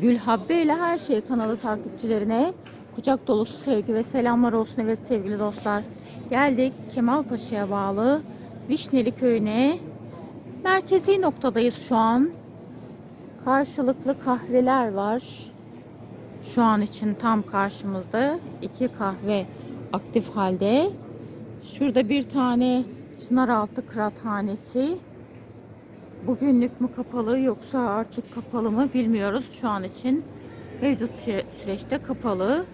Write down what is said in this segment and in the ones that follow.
Gülhabbe ile Her Şey kanalı takipçilerine kucak dolusu sevgi ve selamlar olsun evet sevgili dostlar. Geldik Kemalpaşa'ya bağlı Vişneli köyüne. Merkezi noktadayız şu an. Karşılıklı kahveler var. Şu an için tam karşımızda iki kahve aktif halde. Şurada bir tane Çınaraltı Kıraathanesi. Bugünlük mü kapalı yoksa artık kapalı mı bilmiyoruz şu an için. Mevcut süre- süreçte kapalı.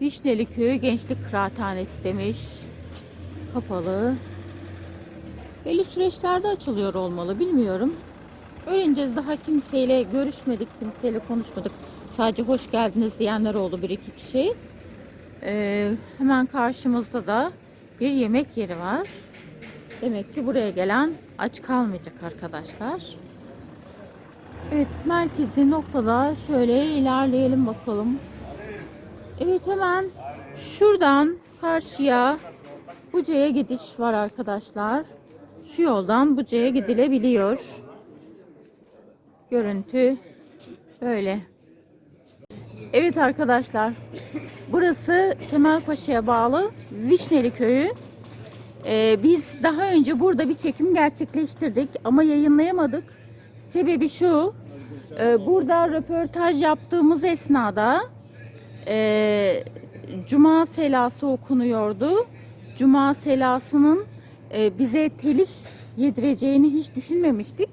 Vişneli Köyü Gençlik Kıraathanesi demiş. Kapalı. Belli süreçlerde açılıyor olmalı bilmiyorum. Öğreneceğiz daha kimseyle görüşmedik, kimseyle konuşmadık. Sadece hoş geldiniz diyenler oldu bir iki kişi. Ee, hemen karşımızda da bir yemek yeri var. Demek ki buraya gelen aç kalmayacak arkadaşlar. Evet merkezi noktada şöyle ilerleyelim bakalım. Evet hemen şuradan karşıya Buca'ya gidiş var arkadaşlar. Şu yoldan Buca'ya gidilebiliyor. Görüntü böyle. Evet arkadaşlar. Burası Kemalpaşa'ya bağlı Vişneli Köyü. Ee, biz daha önce burada bir çekim gerçekleştirdik ama yayınlayamadık. Sebebi şu. e, burada röportaj yaptığımız esnada e, Cuma selası okunuyordu. Cuma selasının e, bize telif yedireceğini hiç düşünmemiştik.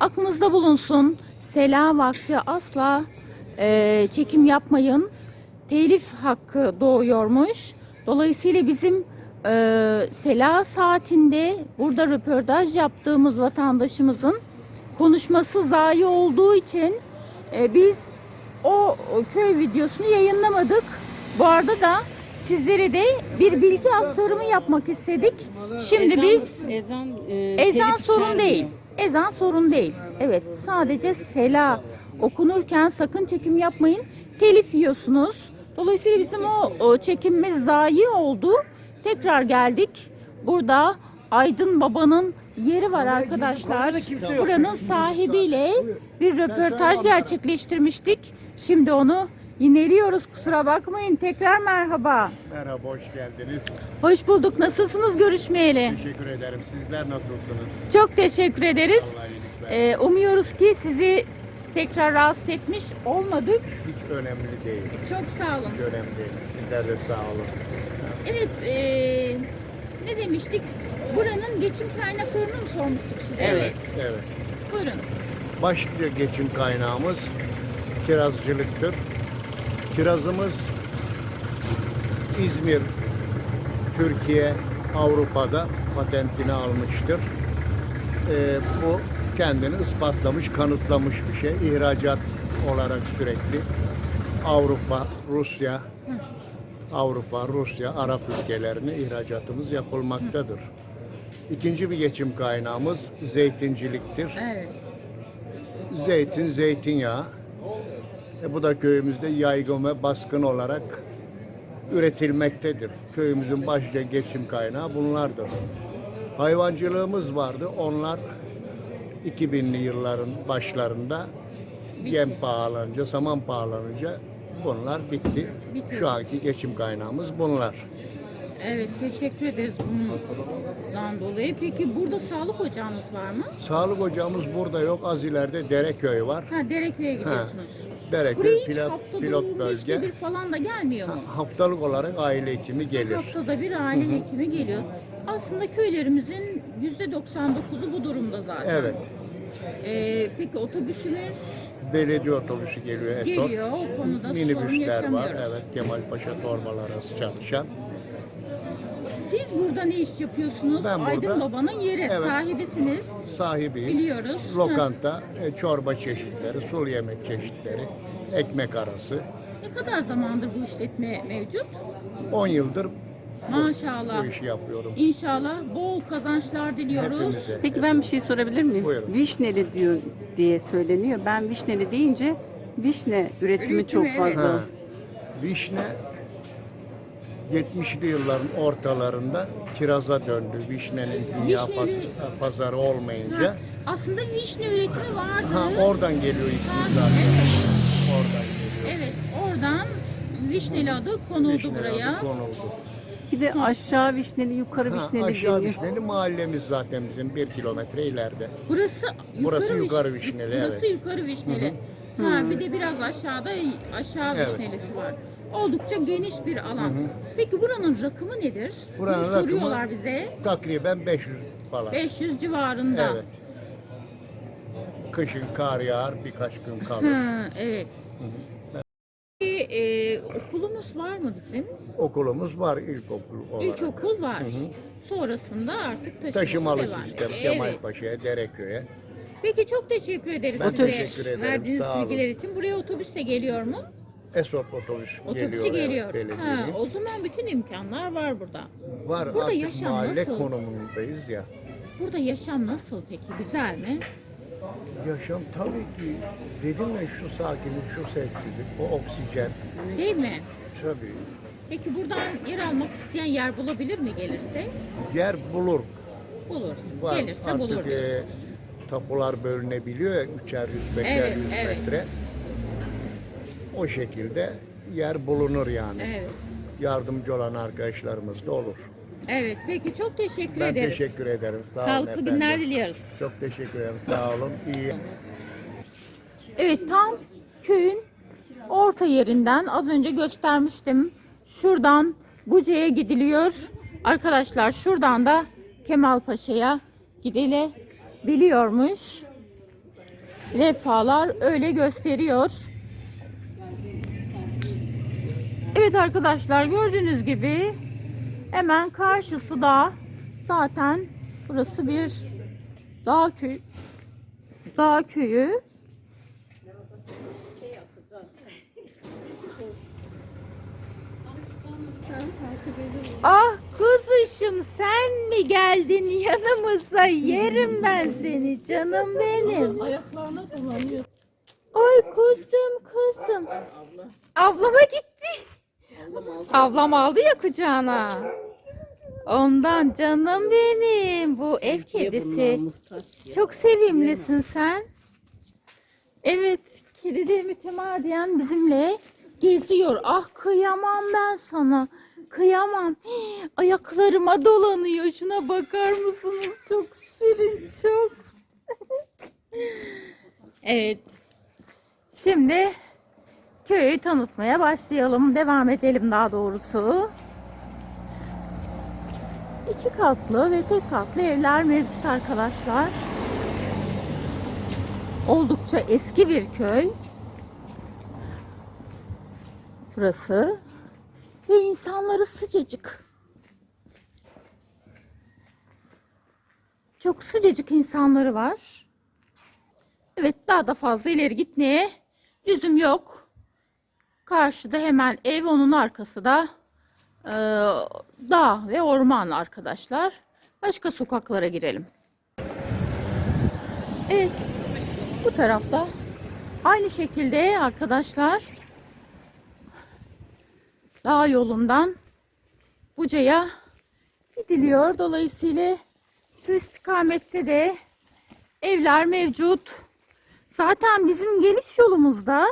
Aklınızda bulunsun. Sela vakti asla e, çekim yapmayın. Telif hakkı doğuyormuş. Dolayısıyla bizim e, sela saatinde burada röportaj yaptığımız vatandaşımızın konuşması zayi olduğu için e, biz o köy videosunu yayınlamadık. Bu arada da sizlere de bir bilgi aktarımı yapmak istedik. Şimdi Ezan- biz ezan e, ezan sorun içermiyor. değil. Ezan sorun değil. Evet sadece sela okunurken sakın çekim yapmayın. Telif yiyorsunuz. Dolayısıyla bizim o, o çekimimiz zayi oldu. Tekrar geldik. Burada Aydın Baba'nın yeri var arkadaşlar. Buranın sahibiyle bir röportaj gerçekleştirmiştik. Şimdi onu yineliyoruz. Kusura bakmayın. Tekrar merhaba. Merhaba, hoş geldiniz. Hoş bulduk. Nasılsınız görüşmeyeli? Teşekkür ederim. Sizler nasılsınız? Çok teşekkür ederiz. Allah iyilik versin. Ee, umuyoruz ki sizi tekrar rahatsız etmiş olmadık. Hiç önemli değil. Çok sağ olun. Hiç önemli değil. Sizler de sağ olun. Evet, ee, ne demiştik? Buranın geçim kaynaklarını mı sormuştuk size? evet. Buyurun. Başlıca geçim kaynağımız kirazcılıktır. Kirazımız İzmir, Türkiye, Avrupa'da patentini almıştır. Ee, bu kendini ispatlamış, kanıtlamış bir şey. İhracat olarak sürekli Avrupa, Rusya, Avrupa, Rusya, Arap ülkelerine ihracatımız yapılmaktadır. İkinci bir geçim kaynağımız zeytinciliktir. Evet. Zeytin, zeytinyağı. E, bu da köyümüzde yaygın ve baskın olarak üretilmektedir. Köyümüzün başlıca geçim kaynağı bunlardır. Hayvancılığımız vardı. Onlar 2000'li yılların başlarında yem pahalanınca, saman pahalanınca bunlar bitti. Bitti. Şu anki geçim kaynağımız bunlar. Evet, teşekkür ederiz bundan dolayı. Peki burada sağlık ocağınız var mı? Sağlık ocağımız burada yok. Az ileride Dereköy var. Ha, Dereköy'e gidiyorsunuz. Dereköy Buraya hiç pilot, haftada pilot 15 bölge. bir falan da gelmiyor mu? Ha, Haftalık olarak aile hekimi gelir. Haftada bir aile hekimi geliyor. Aslında köylerimizin %99'u bu durumda zaten. Evet. Ee, peki otobüsümüz Belediye otobüsü geliyor Esot. geliyor. O konuda sorun Minibüsler var. Evet. Kemalpaşa torbalar arası çalışan. Siz burada ne iş yapıyorsunuz? Ben Aydın burada- Baba'nın yeri. Evet. Sahibisiniz. Sahibiyim. Biliyoruz. Lokanta, e, çorba çeşitleri, sulu yemek çeşitleri, ekmek arası. Ne kadar zamandır bu işletme mevcut? 10 yıldır Maşallah. bu işi yapıyorum. İnşallah bol kazançlar diliyoruz. Hepimize. Peki ben bir şey sorabilir miyim? Buyurun. Vişneli diyor diye söyleniyor. Ben vişneli deyince vişne üretimi Üretimi, çok evet. fazla. Ha. Vişne 70'li yılların ortalarında kiraza döndü. Vişnenin dünya Vişneli- paz- pazarı olmayınca. Ha, aslında vişne üretimi vardı. Ha, oradan geliyor ismi zaten. evet. Oradan geliyor. Evet, oradan Vişneli adı konuldu Vişneli buraya. adı konuldu. Bir de aşağı vişneli, yukarı Ha, vişneli aşağı deniyor. Vişneli mahallemiz zaten bizim bir kilometre ileride. Burası yukarı, Burası Viş- yukarı Vişneli, Burası evet. yukarı Vişneli. Ha, bir de biraz aşağıda aşağı Evet. Vişnelisi var. Oldukça geniş bir alan. Peki buranın rakımı nedir? Buranın Bunu rakımı- soruyorlar bize. Takriben 500 falan. 500 civarında. Evet. Kışın kar yağar, birkaç gün kalır. Ha, evet. Okulumuz var mı bizim? Okulumuz var ilkokul olarak. İlkokul var. Sonrasında artık taşımalı, Taşımalı devam. sistem Evet. Kemalpaşa'ya, Dereköy'e. Peki çok teşekkür ederiz Ben size teşekkür ederim, verdiğiniz sağ olun. bilgiler için. Buraya otobüs de geliyor mu? Esot otobüs Otobüsü geliyor. evet, geliyor. belediyenin. ha, o zaman bütün imkanlar var burada. Var Burada artık yaşam mahalle nasıl? konumundayız ya. Burada yaşam nasıl peki? Güzel mi? Yaşam tabii ki dedim ya şu sakinlik, şu sessizlik, o oksijen. Değil mi? Tabii. Peki buradan yer almak isteyen yer bulabilir mi gelirse? Yer bulur. Bulur. Var. Gelirse Artık bulur. e, tapular bölünebiliyor ya üçer yüz, beşer Evet, yüz evet. metre. O şekilde yer bulunur yani. Evet. Yardımcı olan arkadaşlarımız da olur. Evet. Peki çok teşekkür Ben ederiz. teşekkür ederim. Sağ olun Sağlıklı efendim. günler diliyoruz. Çok teşekkür ederim. Sağ olun. İyi. Evet tam köyün orta yerinden az önce göstermiştim. Şuradan Buca'ya gidiliyor. Arkadaşlar şuradan da Kemalpaşa'ya gidilebiliyormuş. Levhalar öyle gösteriyor. Evet arkadaşlar gördüğünüz gibi hemen karşısı da zaten burası bir dağ köyü. Dağ köyü. Ah kuzuşum sen mi geldin yanımıza yerim ben seni canım benim. Ayaklarına dolanıyor. Oy kuzum kuzum. Ablama gitti. Ablam aldı ya kucağına. Ondan canım benim. Bu ev kedisi. Çok sevimlisin sen. Evet, kedi de mütemadiyen bizimle geziyor. Ah kıyamam ben sana. Kıyamam. Hii, Ayaklarıma dolanıyor. Şuna bakar mısınız? Çok şirin, çok. evet. Şimdi köyü tanıtmaya başlayalım. Devam edelim daha doğrusu. İki katlı ve tek katlı evler mevcut arkadaşlar. Oldukça eski bir köy. Burası. Ve insanları sıcacık. Çok sıcacık insanları var. Evet daha da fazla ileri gitmeye lüzum yok. Karşıda hemen ev onun arkası da e, dağ ve orman arkadaşlar. Başka sokaklara girelim. Evet bu tarafta aynı şekilde arkadaşlar dağ yolundan Buca'ya gidiliyor. Dolayısıyla şu istikamette de evler mevcut. Zaten bizim geniş yolumuzda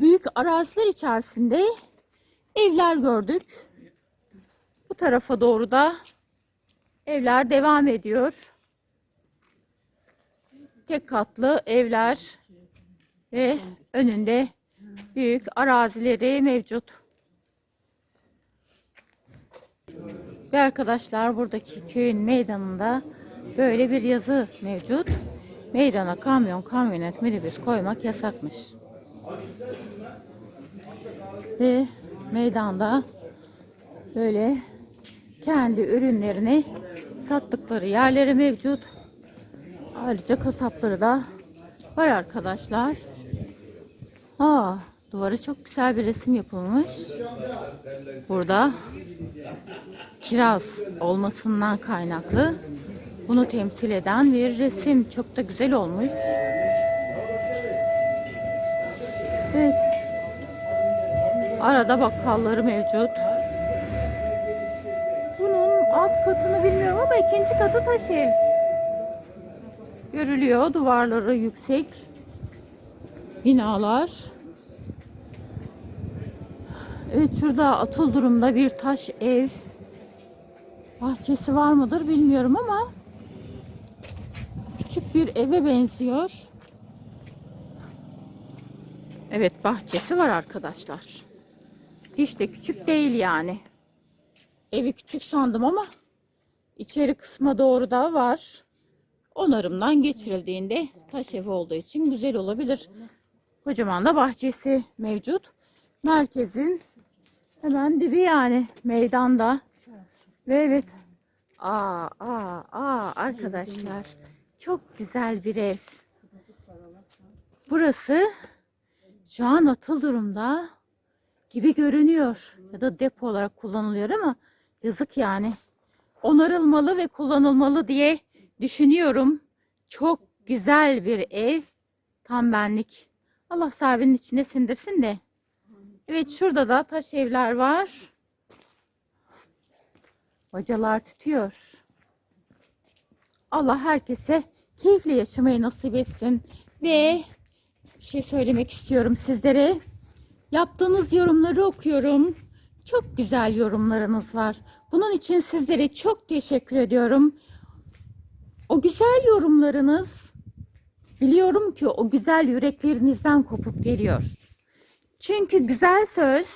büyük araziler içerisinde evler gördük. Bu tarafa doğru da evler devam ediyor. Tek katlı evler ve önünde büyük arazileri mevcut. Ve arkadaşlar buradaki köyün meydanında böyle bir yazı mevcut. Meydana kamyon, kamyonet, minibüs koymak yasakmış. Ve meydanda böyle kendi ürünlerini sattıkları yerleri mevcut. Ayrıca kasapları da var arkadaşlar. Aa, duvara çok güzel bir resim yapılmış. Burada kiraz olmasından kaynaklı bunu temsil eden bir resim. Çok da güzel olmuş. Evet. Arada bakkalları mevcut. Bunun alt katını bilmiyorum ama ikinci katı taş ev. Görülüyor. Duvarları yüksek. Binalar. Evet şurada atıl durumda bir taş ev. Bahçesi var mıdır bilmiyorum ama küçük bir eve benziyor. Evet bahçesi var arkadaşlar. Hiç de küçük değil yani. Evi küçük sandım ama içeri kısma doğru da var. Onarımdan geçirildiğinde taş ev olduğu için güzel olabilir. Kocaman da bahçesi mevcut. Merkezin hemen dibi yani meydanda. Ve evet. Aa, aa, aa arkadaşlar. Çok güzel bir ev. Burası şu an atıl durumda gibi görünüyor. Ya da depo olarak kullanılıyor ama yazık yani. Onarılmalı ve kullanılmalı diye düşünüyorum. Çok güzel bir ev. Tam benlik. Allah sahibinin içine sindirsin de. Evet şurada da taş evler var. Bacalar tutuyor. Allah herkese keyifle yaşamayı nasip etsin. Ve bir şey söylemek istiyorum sizlere. Yaptığınız yorumları okuyorum. Çok güzel yorumlarınız var. Bunun için sizlere çok teşekkür ediyorum. O güzel yorumlarınız biliyorum ki o güzel yüreklerinizden kopup geliyor. Çünkü güzel söz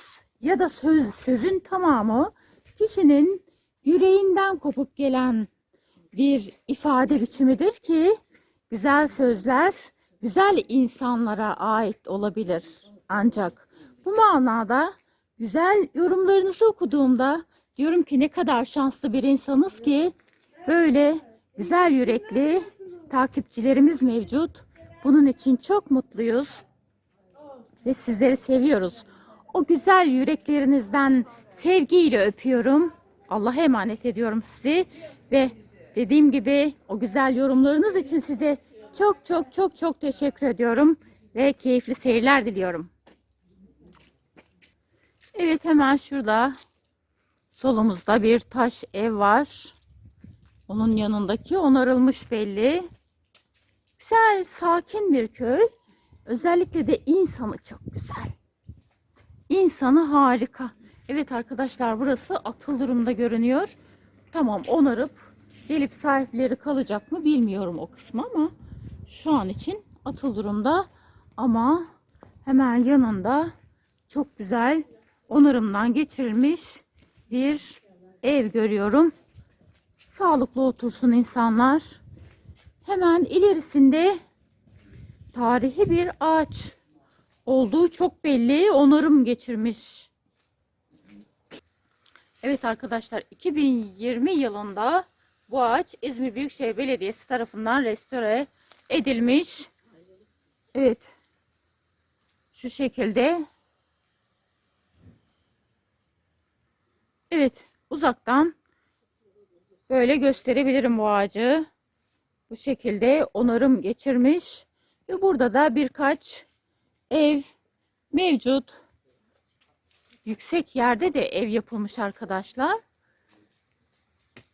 ya da söz sözün tamamı kişinin yüreğinden kopup gelen bir ifade biçimidir ki güzel sözler güzel insanlara ait olabilir. Ancak bu manada güzel yorumlarınızı okuduğumda diyorum ki ne kadar şanslı bir insanız ki böyle güzel yürekli takipçilerimiz mevcut. Bunun için çok mutluyuz ve sizleri seviyoruz. O güzel yüreklerinizden sevgiyle öpüyorum. Allah'a emanet ediyorum sizi ve dediğim gibi o güzel yorumlarınız için size çok çok çok çok teşekkür ediyorum ve keyifli seyirler diliyorum. Evet hemen şurada solumuzda bir taş ev var. Onun yanındaki onarılmış belli. Güzel, sakin bir köy. Özellikle de insanı çok güzel. İnsanı harika. Evet arkadaşlar burası atıl durumda görünüyor. Tamam onarıp gelip sahipleri kalacak mı bilmiyorum o kısmı ama şu an için atıl durumda. Ama hemen yanında çok güzel onarımdan geçirilmiş bir ev görüyorum. Sağlıklı otursun insanlar. Hemen ilerisinde tarihi bir ağaç olduğu çok belli. Onarım geçirmiş. Evet arkadaşlar 2020 yılında bu ağaç İzmir Büyükşehir Belediyesi tarafından restore edilmiş. Evet. Şu şekilde. Evet. Uzaktan böyle gösterebilirim bu ağacı. Bu şekilde onarım geçirmiş. Ve burada da birkaç ev mevcut. Yüksek yerde de ev yapılmış arkadaşlar.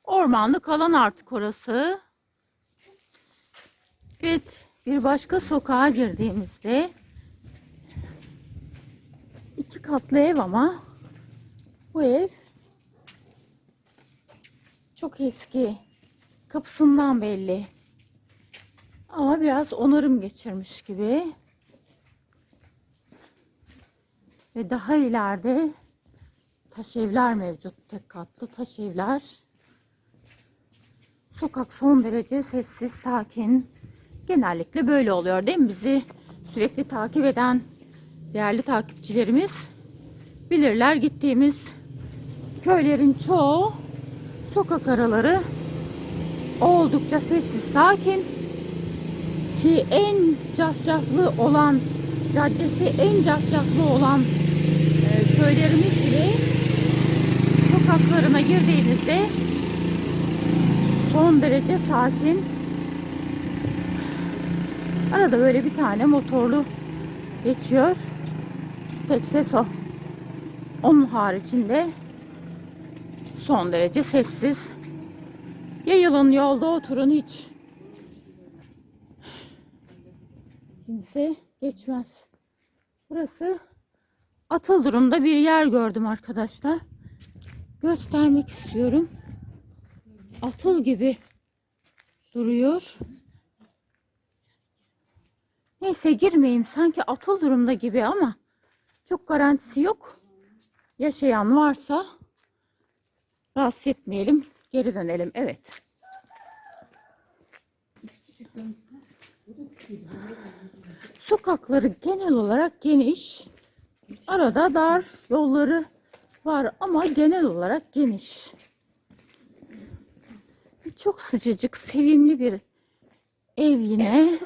Ormanlık alan artık orası. Evet, bir başka sokağa girdiğimizde iki katlı ev ama bu ev çok eski. Kapısından belli. Ama biraz onarım geçirmiş gibi. Ve daha ileride taş evler mevcut. Tek katlı taş evler. Sokak son derece sessiz, sakin. Genellikle böyle oluyor değil mi? Bizi sürekli takip eden değerli takipçilerimiz bilirler. Gittiğimiz köylerin çoğu sokak araları oldukça sessiz, sakin ki en cafcaflı olan caddesi en cafcaflı olan e, köylerimiz bile sokaklarına girdiğimizde son derece sakin. Arada böyle bir tane motorlu geçiyor. Tek ses o. Onun haricinde son derece sessiz. Yayılın yolda oturun hiç. Kimse geçmez. Burası atıl durumda bir yer gördüm arkadaşlar. Göstermek istiyorum. Atıl gibi duruyor. Neyse girmeyeyim. Sanki atıl durumda gibi ama çok garantisi yok. Yaşayan varsa rahatsız etmeyelim. Geri dönelim. Evet. Sokakları genel olarak geniş. Arada dar yolları var ama genel olarak geniş. Çok sıcacık, sevimli bir ev yine.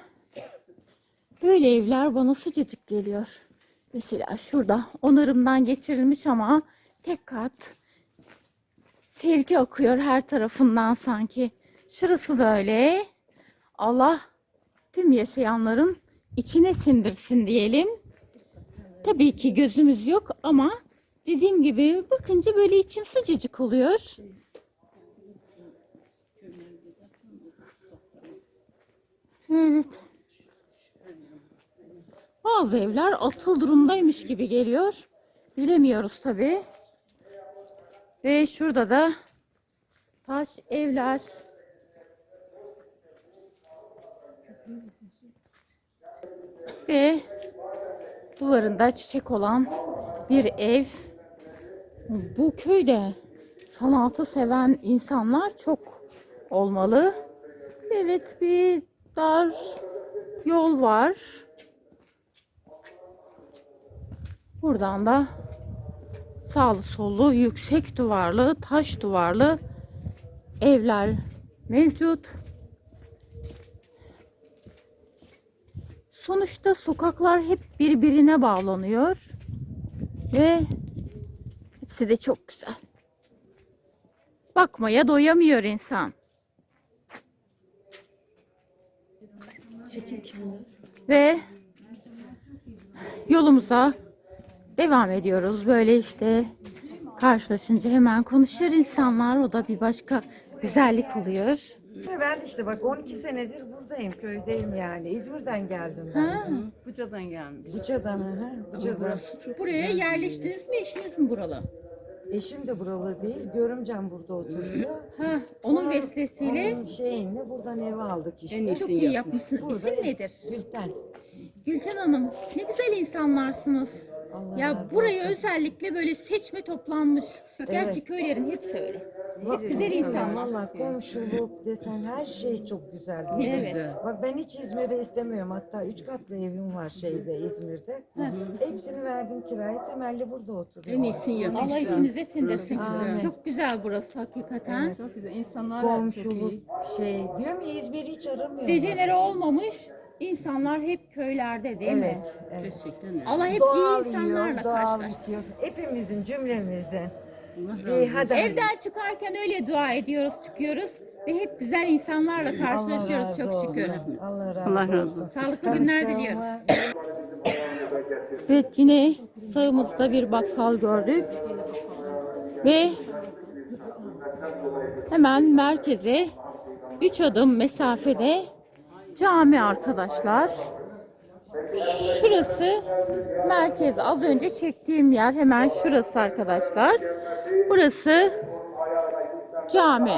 Böyle evler bana sıcacık geliyor. Mesela şurada onarımdan geçirilmiş ama tek kat sevgi akıyor her tarafından sanki. Şurası da öyle. Allah tüm yaşayanların içine sindirsin diyelim. Tabii ki gözümüz yok ama dediğim gibi bakınca böyle içim sıcacık oluyor. Evet. Bazı evler atıl durumdaymış gibi geliyor. Bilemiyoruz tabii. Ve şurada da taş evler. Ve duvarında çiçek olan bir ev. Bu köyde sanatı seven insanlar çok olmalı. Evet bir dar yol var. Buradan da sağlı sollu yüksek duvarlı taş duvarlı evler mevcut. Sonuçta sokaklar hep birbirine bağlanıyor ve hepsi de çok güzel. Bakmaya doyamıyor insan. Ve yolumuza devam ediyoruz. Böyle işte karşılaşınca hemen konuşur insanlar. O da bir başka güzellik oluyor. Ben işte bak 12 senedir buradayım, köydeyim yani. İzmir'den geldim ben. Ha, Buca'dan gelmiş. Buca'dan, ha, Buca'dan. buraya yerleştiniz mi? Eşiniz mi buralı? Eşim de buralı değil, görümcem burada oturuyor. Ha, onun vesilesiyle Onun şeyinle buradan ev aldık işte. En çok iyi yapmışsınız. Burada İsim nedir? Gülten. Gülten Hanım, ne güzel insanlarsınız. Allah Ya razı burayı olsun. özellikle böyle seçme toplanmış. Gerçi köylerin hepsi öyle. Bak, güzel insanlar. Valla komşuluk desen her şey çok güzel. Evet. Bak ben hiç İzmir'de istemiyorum. Hatta üç katlı evim var şeyde İzmir'de. Hepsini verdim kiraya. Temelli burada oturuyor. En iyisini yapmışlar. Allah içinize sindirsin. Amin. Çok güzel burası hakikaten. Çok güzel. İnsanlar çok Komşuluk iyi. şey. Diyorum ya İzmir'i hiç aramıyorum. Dejenere olmamış insanlar hep köylerde değil mi? Evet. evet. Gerçekten. Allah hep doğal iyi insanlarla yiyor, doğal karşılaştırsın. içiyor. Hepimizin, cümlemizin. Allah olsun. hadi. Evden çıkarken öyle dua ediyoruz, çıkıyoruz ve hep güzel insanlarla Allah karşılaşıyoruz çok şükür. Allah razı, Allah razı olsun. olsun. Sağlıklı günler diliyoruz. Evet yine sağımızda bir bakkal gördük. Ve hemen merkeze 3 adım mesafede cami arkadaşlar. Şurası merkez. Az önce çektiğim yer hemen şurası arkadaşlar. Burası cami.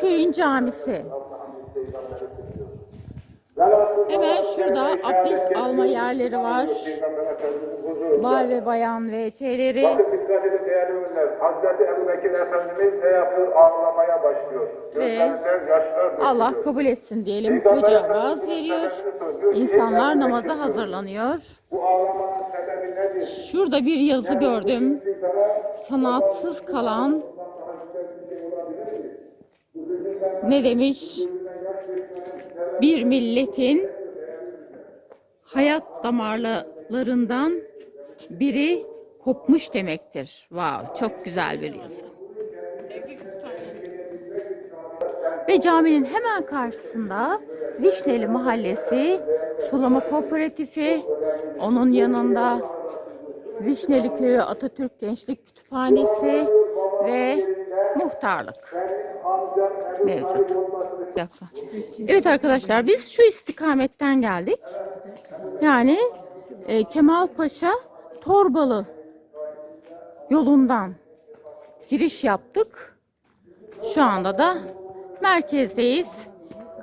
Köyün camisi. Hemen şurada abdest alma yerleri var. Bay ve bayan ve şeyleri. Bekir Efendimiz ne yapıyor? Ağlamaya başlıyor. Dökülüyor. Allah kabul etsin diyelim. Hoca vaaz veriyor. İnsanlar namaza hazırlanıyor. Şurada bir yazı gördüm. Sanatsız kalan ne demiş? Bir milletin hayat damarlarından biri kopmuş demektir. Wow, çok güzel bir yazı. Ve caminin hemen karşısında Vişneli Mahallesi Sulama Kooperatifi, onun yanında Vişneli Köyü Atatürk Gençlik Kütüphanesi ve muhtarlık mevcut. Evet arkadaşlar biz şu istikametten geldik. Yani e, Kemalpaşa Torbalı yolundan giriş yaptık. Şu anda da merkezdeyiz.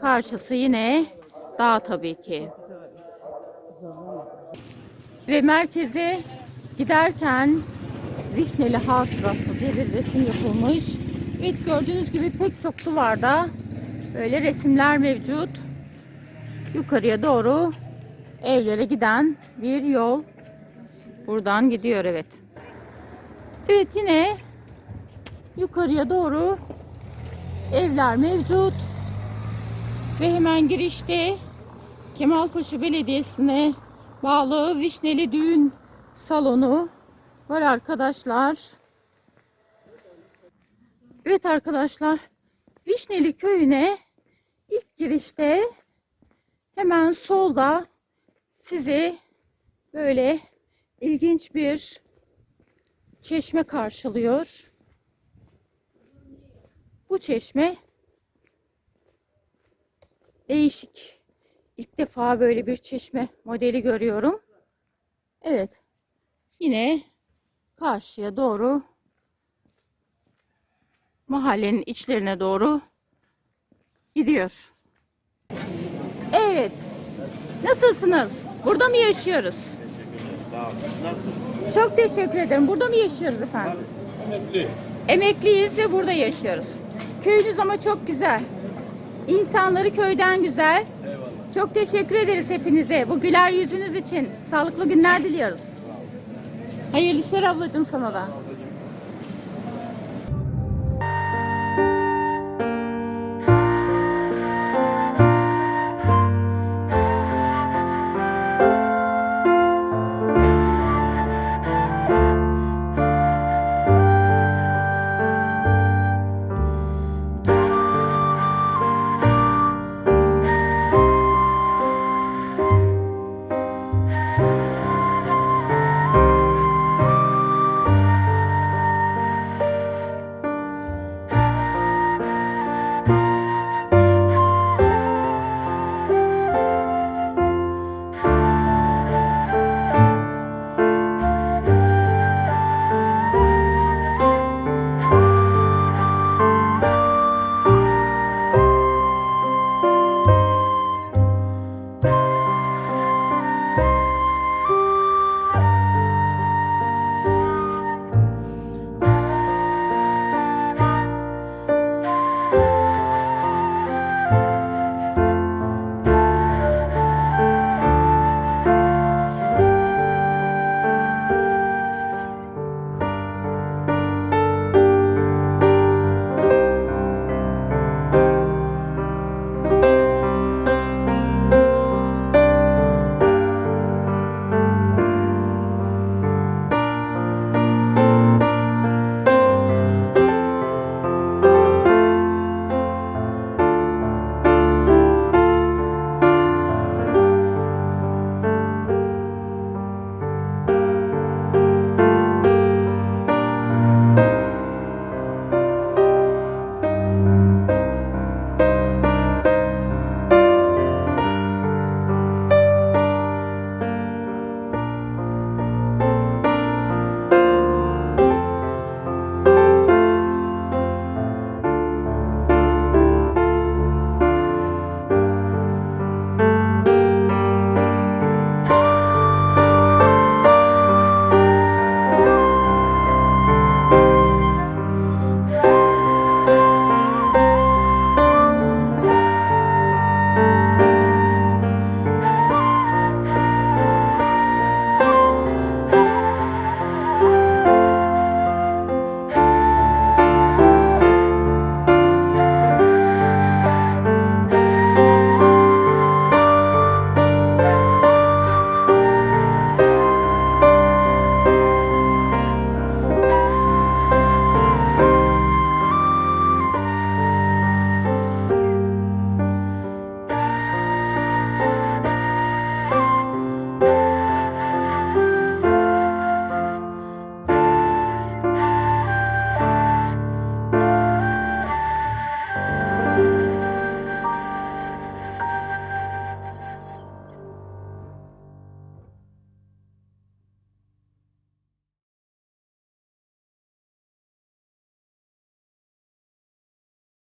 Karşısı yine dağ tabii ki. Ve merkeze giderken Vişneli Hatırası bir resim yapılmış. Evet gördüğünüz gibi pek çok duvarda böyle resimler mevcut. Yukarıya doğru evlere giden bir yol. Buradan gidiyor evet. Evet yine yukarıya doğru evler mevcut. Ve hemen girişte Kemalpaşa Belediyesi'ne bağlı Vişneli Düğün Salonu var arkadaşlar. Evet arkadaşlar Vişneli Köyü'ne ilk girişte hemen solda sizi böyle ilginç bir çeşme karşılıyor. Bu çeşme değişik. İlk defa böyle bir çeşme modeli görüyorum. Evet. Yine karşıya doğru mahallenin içlerine doğru gidiyor. Evet. Nasılsınız? Burada mı yaşıyoruz? Çok teşekkür ederim. Burada mı yaşıyoruz efendim? Emekli. Emekliyiz ve burada yaşıyoruz. Köyünüz ama çok güzel. İnsanları köyden güzel. Çok teşekkür ederiz hepinize. Bu güler yüzünüz için. Sağlıklı günler diliyoruz. Hayırlı işler ablacığım sana da.